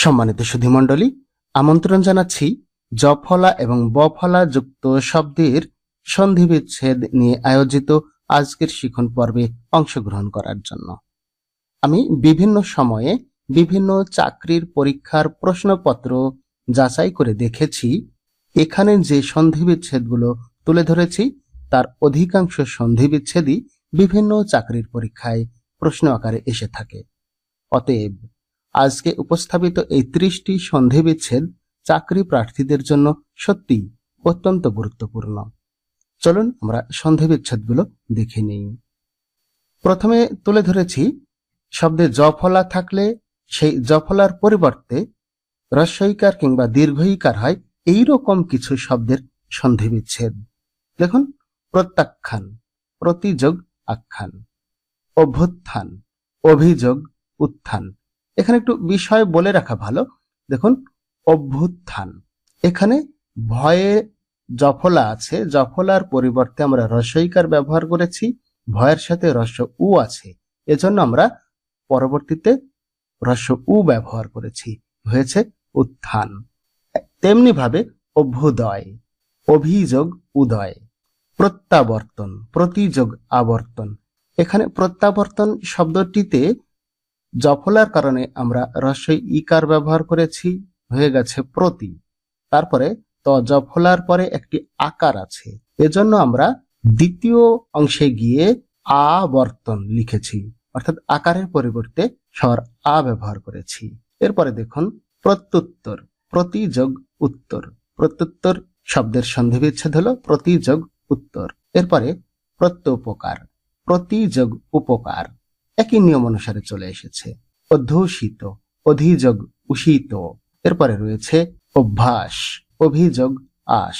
সম্মানিত সুধীমণ্ডলী, আমন্ত্রণ জানাচ্ছি জফলা এবং বফলা যুক্ত শব্দের সন্ধিবিচ্ছেদ নিয়ে আয়োজিত আজকের শিখন পর্বে অংশগ্রহণ করার জন্য। আমি বিভিন্ন সময়ে বিভিন্ন চাকরির পরীক্ষার প্রশ্নপত্র যাচাই করে দেখেছি। এখানে যে সন্ধিবিচ্ছেদগুলো তুলে ধরেছি, তার অধিকাংশ সন্ধিবিচ্ছেদই বিভিন্ন চাকরির পরীক্ষায় প্রশ্ন আকারে এসে থাকে। অতএব আজকে উপস্থাপিত এই ত্রিশটি সন্ধিবিচ্ছেদ চাকরি প্রার্থীদের জন্য সত্যি অত্যন্ত গুরুত্বপূর্ণ। চলুন আমরা সন্ধিবিচ্ছেদগুলো দেখে নিই। প্রথমে তুলে ধরেছি, শব্দে জফলা থাকলে সেই জফলার পরিবর্তে রস্বইকার কিংবা দীর্ঘইকার হয় এই রকম কিছু শব্দের সন্ধিবিচ্ছেদ। দেখুন, প্রত্যাখ্যান, প্রতিযোগ, আখ্যান, অভ্যুত্থান, অভিযোগ, উত্থান এখানে একটু বিষয় বলে রাখা ভালো। দেখুন, অভ্যুত্থান। এখানে ভয়ে জফলা আছে। জফলার পরিবর্তে আমরা রসইকার ব্যবহার করেছি। ভয়ের সাথে রস উ আছে। এজন্য আমরা পরবর্তীতে রস উ ব্যবহার করেছি। হয়েছে উত্থান। তেমনি ভাবে অভ্যুদয়, অভিযোগ উদয়, প্রত্যাবর্তন, প্রতিযোগ আবর্তন। এখানে প্রত্যাবর্তন শব্দটিতে জফলার কারণে আমরা রসই ইকার ব্যবহার করেছি, হয়ে গেছে প্রতি। তারপরে ত জফলার পরে একটি আকার আছে। এজন্য আমরা দ্বিতীয় অংশে গিয়ে আবর্তন লিখেছি, অর্থাৎ আকারের পরিবর্তে স্বর আ ব্যবহার করেছি। এরপরে দেখুন, প্রত্যুত্তর প্রতিযোগ উত্তর। প্রত্যুত্তর শব্দের সন্ধিবিচ্ছেদ হলো প্রতিযোগ উত্তর। এরপরে প্রত্যুপকার প্রতিযোগ উপকার। একই নিয়ম অনুসারে চলে এসেছে। অধ্যুষিত, অধিযোগ উষিত। এরপরে রয়েছে অভ্যাস, অভিযোগ আস।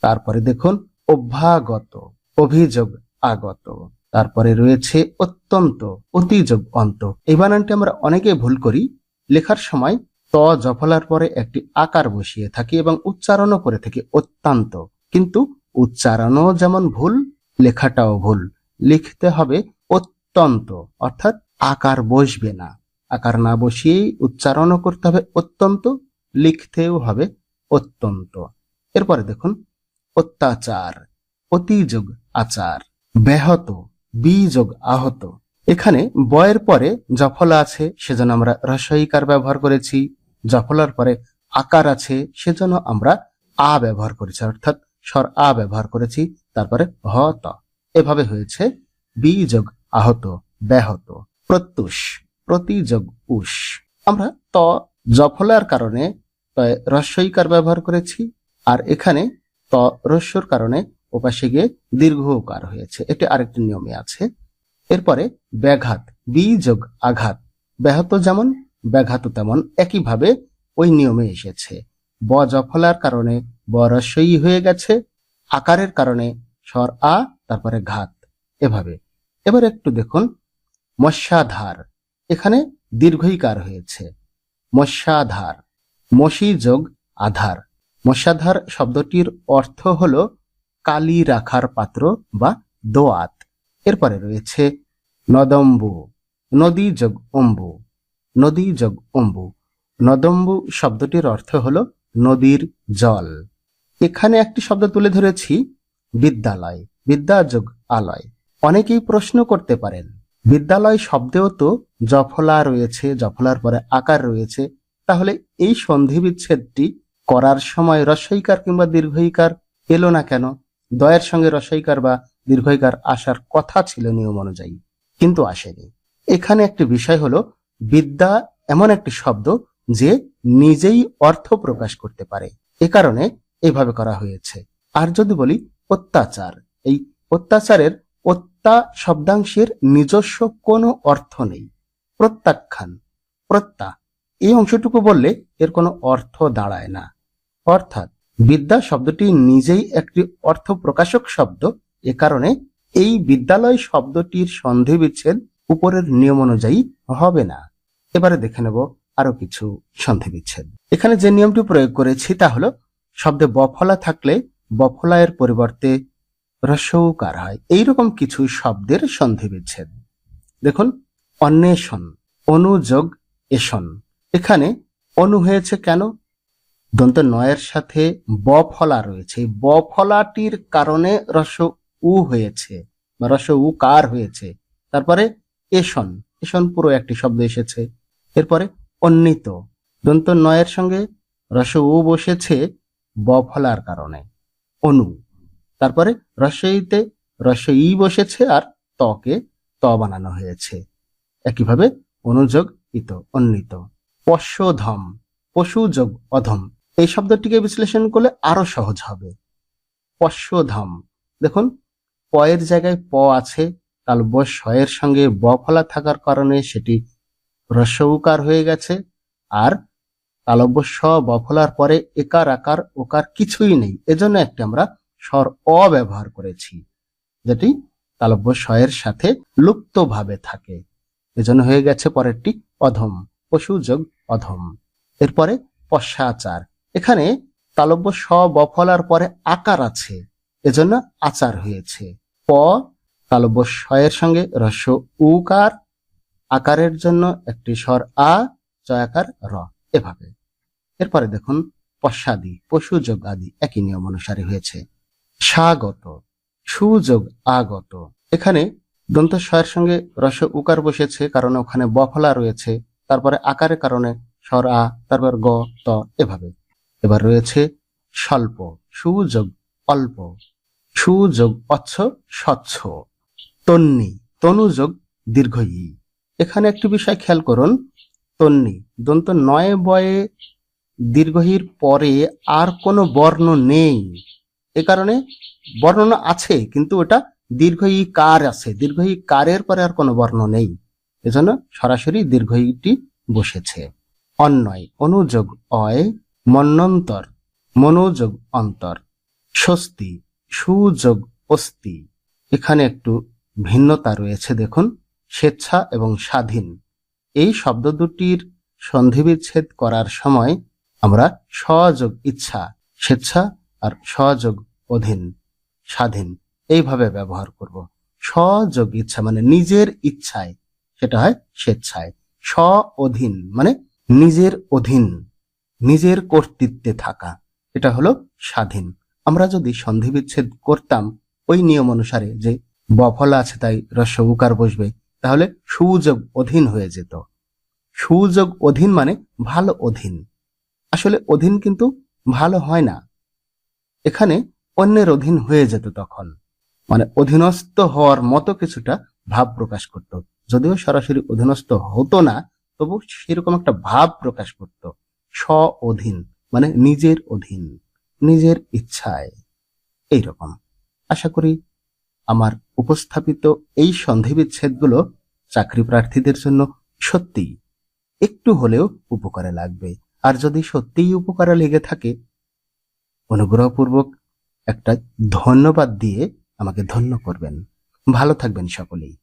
তারপরে দেখুন, অভ্যাগত, অভিযোগ আগত। তারপরে রয়েছে অত্যন্ত, অতিযোগ অন্ত। এই বানানটি আমরা অনেকে ভুল করি। লেখার সময় ত জফলার পরে একটি আকার বসিয়ে থাকি এবং উচ্চারণও করে থাকি অত্যন্ত। কিন্তু উচ্চারণও যেমন ভুল, লেখাটাও ভুল। লিখতে হবে অত্যন্ত, অর্থাৎ আকার বসবে না। আকার না বসিয়েই উচ্চারণও করতে হবে অত্যন্ত, লিখতেও হবে অত্যন্ত। এরপরে দেখুন, অত্যাচার, অতিযোগ আচার, ব্যাহত, বিযোগ আহত। এখানে বয়ের পরে জফলা আছে, সেজন্য আমরা রসইকার ব্যবহার করেছি। জফলার পরে আকার আছে, সেজন্য আমরা আ ব্যবহার করেছি, অর্থাৎ স্বর আ ব্যবহার করেছি, তারপরে হ, ত। এভাবে হয়েছে বিযোগ আহত, ব্যাহত, প্রত্যুষ, প্রতিযোগ উষ। আমরা ত, জফলার কারণে রস্বইকার ব্যবহার করেছি, আর এখানে ত রস্যর কারণে ওপাশে গিয়ে দীর্ঘকার হয়েছে। এটি আরেকটি নিয়মে আছে। এরপরে ব্যাঘাত, বিযোগ আঘাত। ব্যাহত যেমন, ব্যাঘাত তেমন একইভাবে ওই নিয়মে এসেছে। ব জফলার কারণে ব রস্বই হয়ে গেছে, আকারের কারণে স্বর আ, তারপরে ঘাত। এভাবে এবার একটু দেখুন, মৎস্যাধার। এখানে দীর্ঘইকার হয়েছে। মৎস্যাধার, মসি যোগ আধার। মৎস্যাধার শব্দটির অর্থ হল কালি রাখার পাত্র বা দোয়াত। এরপরে রয়েছে নদম্বু, নদী যোগ অম্বু, নদী যোগ অম্বু। নদম্বু শব্দটির অর্থ হল নদীর জল। এখানে একটি শব্দ তুলে ধরেছি, বিদ্যালয়, বিদ্যা যোগ আলয়। অনেকেই প্রশ্ন করতে পারেন, বিদ্যালয় শব্দেও তো জফলা রয়েছে, জফলার পরে আকার রয়েছে, তাহলে এই সন্ধি বিচ্ছেদটি করার সময় রসইকার কিংবা দীর্ঘইকার এলো না কেন? দয়ের সঙ্গে রসইকার বা দীর্ঘইকার আসার কথা ছিল নিয়ম অনুযায়ী, কিন্তু আসেনি। এখানে একটি বিষয় হলো, বিদ্যা এমন একটি শব্দ যে নিজেই অর্থ প্রকাশ করতে পারে। এ কারণে এভাবে করা হয়েছে। আর যদি বলি অত্যাচার, এই অত্যাচারের অত্যা শব্দাংশের নিজস্ব কোনো অর্থ নেই। প্রত্যাখ্যান, প্রত্যা। এই অংশটুকু বললে এর কোনো অর্থ দাঁড়ায় না। অর্থাৎ বিদ্যা শব্দটি নিজেই একটি অর্থ প্রকাশক শব্দ। এ কারণে এই বিদ্যালয় শব্দটির সন্ধি বিচ্ছেদ উপরের নিয়ম অনুযায়ী হবে না। এবারে দেখে নেব আরও কিছু সন্ধি বিচ্ছেদ এখানে যে নিয়মটি প্রয়োগ করেছি তা হলো, শব্দে বফলা থাকলে বফলায়ের পরিবর্তে রসৌকার হয়। এইরকম কিছু শব্দের সন্ধি বিচ্ছেদ দেখুন, অন্বেষণ, অনুযোগ, এষণ। এখানে অনু হয়েছে কেন? দন্ত নয়ের সাথে ব ফলা রয়েছে। ব ফলাটির কারণে রস উ হয়েছে বা রস উ কার হয়েছে। তারপরে এসন এসন পুরো একটি শব্দ এসেছে। এরপরে অন্বিত। দন্ত নয়ের সঙ্গে রস উ বসেছে ব ফলার কারণে। অনু। তারপরে রসইতে রস ই বসেছে আর তকে ত বানানো হয়েছে। একইভাবে অনুযোগ ইত, অন্বিত। পশ্বধম পশু যোগ অধম। এই শব্দটিকে বিশ্লেষণ করলে আরও সহজ হবে। পশ্বধম দেখুন, পয়ের জায়গায় প আছে তালব্য শয়ের সঙ্গে ব ফলা থাকার কারণে সেটি রস্যউকার হয়ে গেছে, আর তালব্য স ব ফলার পরে একার আকার ওকার কিছুই নেই। এজন্য একটি আমরা স্বর অ ব্যবহার করেছি, যেটি তালব্য শয়ের সাথে লুপ্তভাবে থাকে। এজন্য হয়ে গেছে পরেরটি, অধম পশু যোগ অধম। এরপরে পশ্চাচার। এখানে তালব্য স বফলার পরে আকার আছে, এজন্য আচার হয়েছে। প তালব্য শয়ের সঙ্গে রস্য উকার, আকারের জন্য একটি স্বর আ জয়াকার র, এভাবে। এরপরে দেখুন পশ্চাদি পশু যোগ আদি একই নিয়ম অনুসারে হয়েছে। স্বাগত, সুযোগ আগত। এখানে দন্ত স্বয়ের সঙ্গে রস উকার বসেছে, কারণে ওখানে বফলা রয়েছে, তারপরে আকারের কারণে স্বর আ, তারপর গ, ত, এভাবে। এবার রয়েছে স্বল্প, সুযোগ অল্প, সুযোগ অচ্ছ, স্বচ্ছ, তন্নি, তনুযোগ দীর্ঘ ই এখানে একটি বিষয় খেয়াল করুন, তন্নি, দন্ত নয় বয়ে দীর্ঘহীর পরে আর কোনো বর্ণ নেই। এ কারণে বর্ণনা আছে, কিন্তু ওটা দীর্ঘ ই কার আছে। দীর্ঘ কারের পরে আর কোনো বর্ণ নেই। এজন্য সরাসরি দীর্ঘ ইটি বসেছে। অন্যয় অনুযোগ অয়, মন্নন্তর, মনোযোগ অন্তর, স্বস্তি, সুযোগ অস্তি এখানে একটু ভিন্নতা রয়েছে, দেখুন, স্বেচ্ছা এবং স্বাধীন। এই শব্দ দুটির সন্ধিবিচ্ছেদ করার সময় আমরা সযোগ, ইচ্ছা, স্বেচ্ছা আর সযোগ অধীন, স্বাধীন, এইভাবে ব্যবহার করব। সযোগ ইচ্ছা মানে নিজের ইচ্ছায়, সেটা হয় স্বেচ্ছায়। স্ব অধীন মানে নিজের অধীন, নিজের কর্তৃত্বে থাকা, এটা হলো স্বাধীন। আমরা যদি সন্ধি বিচ্ছেদ করতাম, ওই নিয়ম অনুসারে যে বফলা আছে তাই রস্য উকার বসবে, তাহলে সুযোগ অধীন হয়ে যেত। সুযোগ অধীন মানে ভালো অধীন। আসলে অধীন কিন্তু ভালো হয় না। এখানে অন্যের অধীন হয়ে যেত তখন। মানে অধীনস্থ হওয়ার মতো কিছুটা ভাব প্রকাশ করত। যদিও সরাসরি অধীনস্থ হতো না, তবু সেরকম একটা ভাব প্রকাশ করত। স্ব অধীন মানে নিজের অধীন, নিজের ইচ্ছায়। এইরকম। আশা করি আমার উপস্থাপিত এই সন্ধিবিচ্ছেদগুলো চাকরি প্রার্থীদের জন্য সত্যি একটু হলেও উপকারে লাগবে। আর যদি সত্যিই উপকারে লেগে থাকে অনুগ্রহপূর্বক একটা ধন্যবাদ দিয়ে আমাকে ধন্য করবেন। ভালো থাকবেন সকলেই।